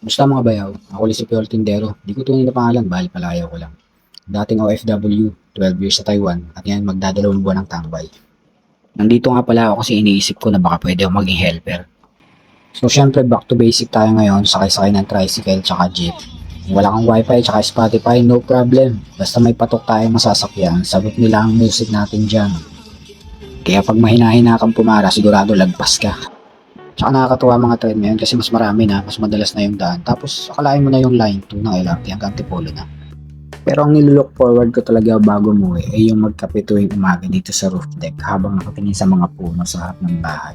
Basta mga bayaw, ako ulit si Piol Tindero. Di ko tunay na pangalan, bali palayaw ko lang. Dating OFW, 12 years sa Taiwan, at ngayon magdadalawang buwan ng tambay. Nandito nga pala ako kasi iniisip ko na baka pwede ako maging helper. So syempre back to basic tayo ngayon, sakay-sakay ng tricycle tsaka jeep. Kung wala kang wifi tsaka Spotify, no problem. Basta may patok tayong masasakyan, sagot nila ang music natin dyan. Kaya pag mahina-hina kang pumara, sigurado lagpas ka. Tsaka nakakatuwa mga trend ngayon kasi mas marami na, mas madalas na yung daan. Tapos akalain mo na yung line 2 ng LRT hanggang Tipolo na. Pero ang nilook forward ko talaga bago umuwi ay yung magkape tuwing umaga dito sa roof deck habang nakatingin sa mga puno sa harap ng bahay.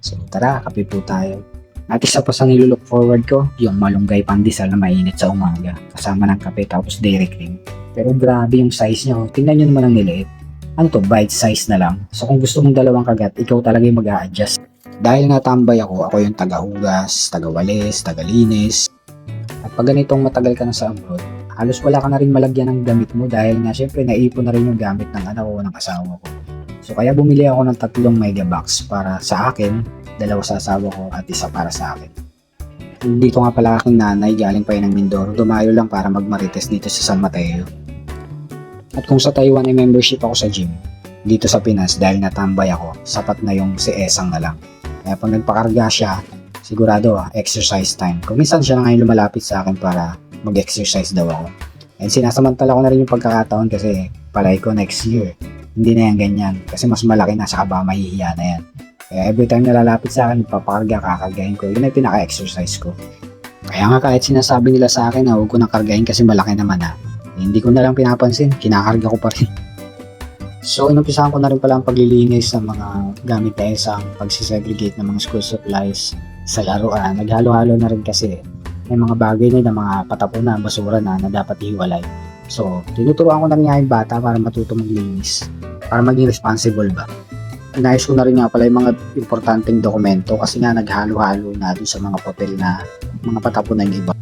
So tara, kape po tayo. At isa pa sa nilook forward ko, yung malunggay pandesal na mainit sa umaga kasama ng kape tapos dairy cream. Pero grabe yung size niya. oh. Tingnan nyo naman ang niliit. Ano to, bite size na lang. So kung gusto mong dalawang kagat, ikaw talaga yung mag adjust Dahil natambay ako, ako yung tagahugas, tagawalis, tagalinis. At pag ganitong matagal ka na sa abroad, halos wala ka na rin malagyan ng gamit mo dahil nga syempre naipon na rin yung gamit ng anak ko ng asawa ko. So kaya bumili ako ng tatlong megabox para sa akin, dalawa sa asawa ko at isa para sa akin. Dito nga pala aking nanay galing pa yun ng Mindoro, dumayo lang para magmarites dito sa San Mateo. At kung sa Taiwan ay membership ako sa gym, dito sa Pinas dahil natambay ako, sapat na yung si Esang na lang. Kaya pag nagpakarga siya, sigurado ah, exercise time. Kung minsan siya na ngayon lumalapit sa akin para mag-exercise daw ako. And sinasamantala ko na rin yung pagkakataon kasi palay ko next year. Hindi na yan ganyan. Kasi mas malaki na sa kaba mahihiya na yan. Kaya every time na lalapit sa akin, papakarga, kakargahin ko. Yun ay pinaka-exercise ko. Kaya nga kahit sinasabi nila sa akin na huwag ko nang kargahin kasi malaki naman na. eh, hindi ko na lang pinapansin. Kinakarga ko pa rin. So, inumpisahan ko na rin pala ang paglilinis sa mga gamit na isang pagsisegregate ng mga school supplies sa laruan. Naghalo-halo na rin kasi may mga bagay na ng mga patapon na, basura na na dapat ihiwalay. So, tinuturuan ko na rin yung bata para matuto maglinis. Para maging responsible ba. Inayos ko na rin nga pala yung mga importanteng dokumento kasi nga naghalo-halo na dun sa mga papel na mga patapon na yung iba.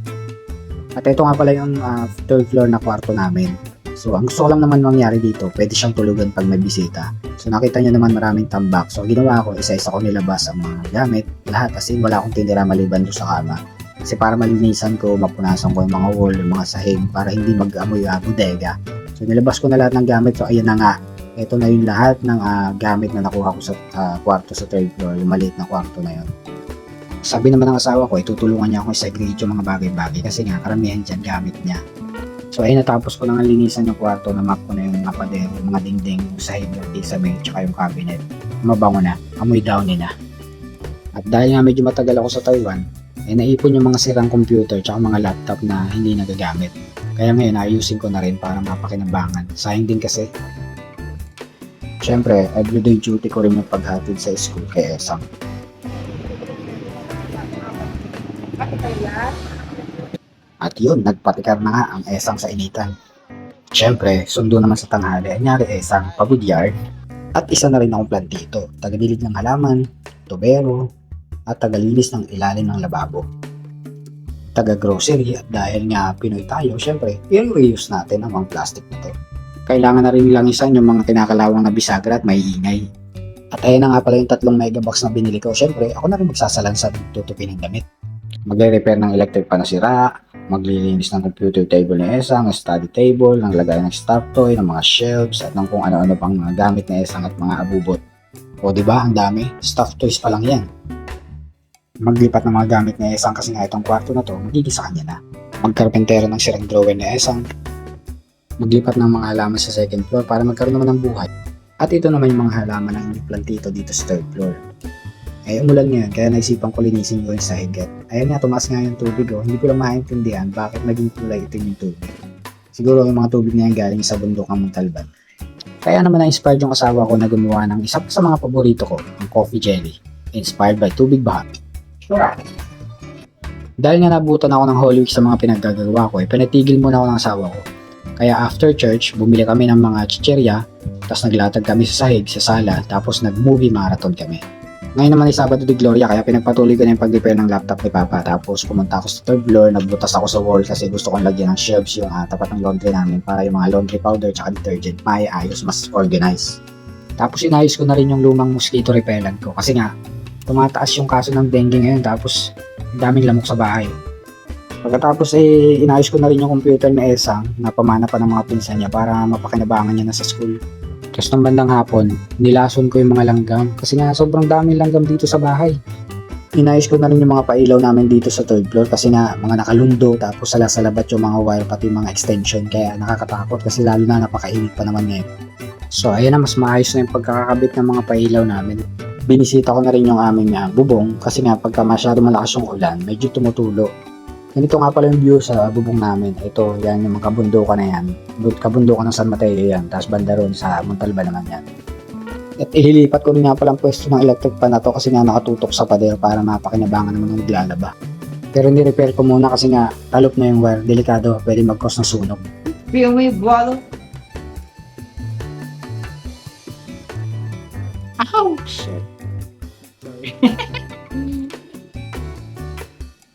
At ito nga pala yung ah, third floor na kwarto namin. So, ang gusto ko lang naman mangyari dito, pwede siyang tulugan pag may bisita. So, nakita niyo naman maraming tambak. So, ginawa ko, isa-isa ko nilabas ang mga gamit, lahat, kasi wala akong tinira maliban doon sa kama. Kasi para malinisan ko, mapunasan ko yung mga wall, yung mga sahig, para hindi mag-amoy uh, bodega. So, nilabas ko na lahat ng gamit. So, ayan na nga. Ito na yung lahat ng ah, gamit na nakuha ko sa ah, kwarto sa third floor, yung maliit na kwarto na yun. Sabi naman ng asawa ko, itutulungan niya ako i-segregate yung mga bagay-bagay kasi nga karamihan dyan gamit niya. So ayun natapos ko na nga linisan yung kwarto na map ko na yung mga pader, yung mga dingding, yung sahig ng kisame, tsaka yung cabinet. Mabango na, amoy downy na. At dahil nga medyo matagal ako sa Taiwan, eh naipon yung mga sirang computer tsaka mga laptop na hindi nagagamit. Kaya ngayon ayusin ko na rin para mapakinabangan. Sayang din kasi. Siyempre, everyday duty ko rin yung paghatid sa school kay Esang. At yun, nagpatikar na nga ang esang sa initan. Siyempre, sundo naman sa tanghali, anyari esang pabudyard. At isa na rin akong plantito, tagadilig ng halaman, tubero, at tagalinis ng ilalim ng lababo. Taga-grocery at dahil nga Pinoy tayo, siyempre, i-reuse natin ang mga plastic na to. Kailangan na rin nilang isan yung mga kinakalawang na bisagra at may ingay. At ayun na nga pala yung tatlong megabox na binili ko. Siyempre, ako na rin magsasalansan tutupin ng damit. Magre-repair ng electric pa na sira, maglilinis ng computer table ni Esang, ng study table, ng lagay ng staff toy, ng mga shelves, at ng kung ano-ano pang mga gamit ni Esang at mga abubot. O di ba ang dami? Staff toys pa lang yan. Maglipat ng mga gamit ni Esang kasi nga itong kwarto na to, magiging sa kanya na. Magkarpentero ng sirang drawer ni Esang. Maglipat ng mga halaman sa second floor para magkaroon naman ng buhay. At ito naman yung mga halaman ng plantito dito sa third floor. Eh, umulan ngayon, kaya naisipan ko linisin yung sahig at ayun nga, tumaas nga yung tubig oh. Hindi ko lang maintindihan bakit naging kulay itim yung tubig. Siguro yung mga tubig na yan galing sa bundok ng Montalban. Kaya naman na-inspired yung asawa ko na gumawa ng isa sa mga paborito ko, ang coffee jelly. Inspired by tubig baha. Dahil nga nabutan ako ng Holy Week sa mga pinaggagawa ko, eh, pinatigil muna ako ng asawa ko. Kaya after church, bumili kami ng mga chicherya, tapos naglatag kami sa sahig, sa sala, tapos nag-movie marathon kami. Ngayon naman ay Sabado de Gloria kaya pinagpatuloy ko na yung pag-repair ng laptop ni Papa tapos pumunta ako sa third floor, nagbutas ako sa wall kasi gusto kong lagyan ng shelves yung ah, tapat ng laundry namin para yung mga laundry powder tsaka detergent maayos, mas organized. Tapos inayos ko na rin yung lumang mosquito repellent ko kasi nga tumataas yung kaso ng dengue ngayon tapos daming lamok sa bahay. Pagkatapos eh, inayos ko na rin yung computer ni Esang na pamana pa ng mga pinsan niya para mapakinabangan niya na sa school. Tapos ng bandang hapon, nilason ko yung mga langgam kasi nga sobrang daming langgam dito sa bahay. Inayos ko na rin yung mga pailaw namin dito sa third floor kasi nga mga nakalundo tapos salasalabat yung mga wire pati mga extension kaya nakakatakot kasi lalo na napakainit pa naman ngayon. So ayan na mas maayos na yung pagkakabit ng mga pailaw namin. Binisita ko na rin yung aming ah, bubong kasi nga pagka masyado malakas yung ulan medyo tumutulo Ganito nga pala yung view sa bubong namin. Ito, yan yung mga kabundukan na yan. Bu- Kabundukan ng San Mateo yan. Tapos banda ron sa Montalba naman yan. At ililipat ko rin nga pala ang pwesto ng electric pan na to kasi nga nakatutok sa pader para mapakinabangan naman ng naglalaba. Pero ni-repair ko muna kasi nga talop na yung wire. Delikado, pwede mag-cause ng sunog. Feel me, brother? Ouch!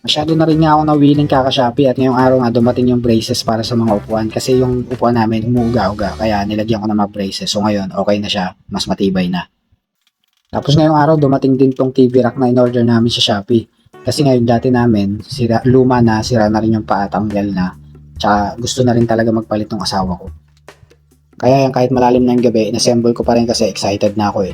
Masyado na rin nga ako nawiling kaka-Shopee at ngayong araw nga dumating yung braces para sa mga upuan kasi yung upuan namin umuuga-uga kaya nilagyan ko ng mga braces so ngayon okay na siya, mas matibay na. Tapos ngayong araw dumating din tong TV rack na in-order namin sa Shopee kasi ngayon dati namin sira, luma na, sira na rin yung paa, tanggal na tsaka gusto na rin talaga magpalit ng asawa ko. Kaya yan, kahit malalim na yung gabi, inassemble ko pa rin kasi excited na ako eh.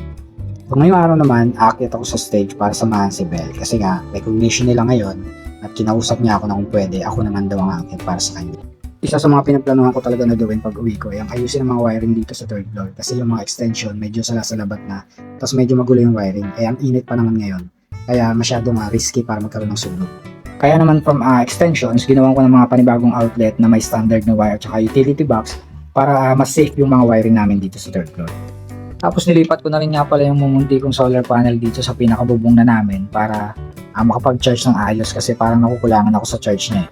So ngayong araw naman, aakyat ako sa stage para samahan si Belle kasi nga recognition nila ngayon at kinausap niya ako na kung pwede, ako naman daw ang aakyat para sa kanya. Isa sa mga pinaplanuhan ko talaga na gawin pag uwi ko ay ang ayusin ang mga wiring dito sa third floor kasi yung mga extension medyo salasalabat na tapos medyo magulo yung wiring ay ang init pa naman ngayon kaya masyadong uh, risky para magkaroon ng sunog. Kaya naman from uh, extensions, ginawan ko ng mga panibagong outlet na may standard na wire at utility box para uh, mas safe yung mga wiring namin dito sa third floor. Tapos nilipat ko na rin nga pala yung mumunti kong solar panel dito sa pinakabubong na namin para uh, makapag-charge ng ayos kasi parang nakukulangan ako sa charge niya. eh.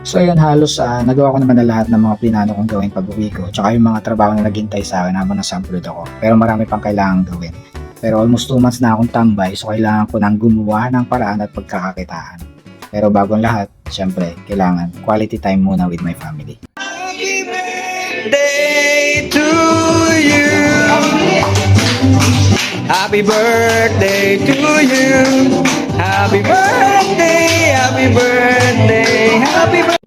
So ayun halos uh, nagawa ko naman na lahat ng mga pinano kong gawin pag uwi ko tsaka yung mga trabaho na naghintay sa akin habang nasa abroad ako. Pero marami pang kailangan gawin. Pero almost 2 months na akong tambay so kailangan ko nang gumawa ng paraan at pagkakakitaan. Pero bago ang lahat, syempre, kailangan quality time muna with my family. birthday to Happy birthday to you. Happy birthday, happy birthday, happy birthday.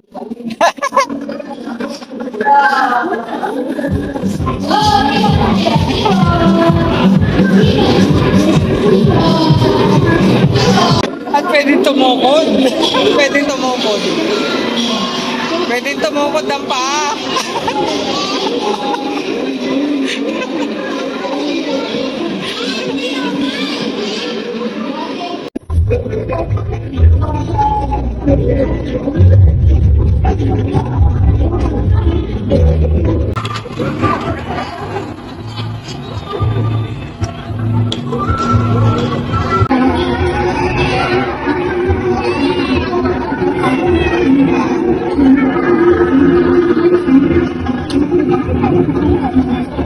At pwedeng tumukod. Pwedeng tumukod. Pwedeng tumukod ng paa.